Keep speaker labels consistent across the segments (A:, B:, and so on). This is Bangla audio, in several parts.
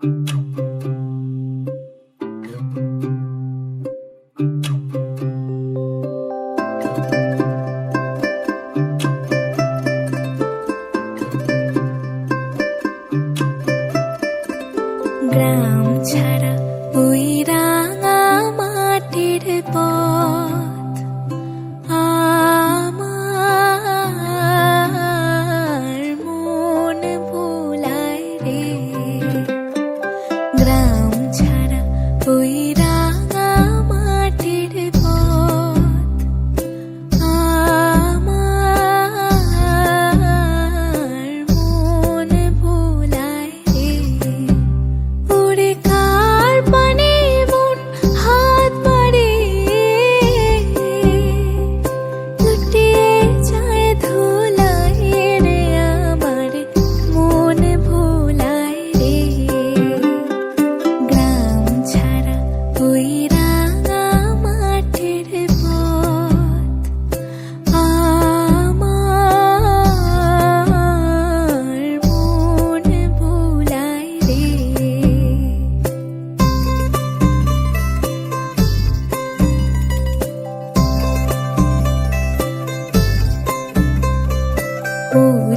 A: গ্রাম ছাড়া ওই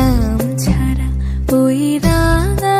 A: নাম ছাড়া ওই রাঙা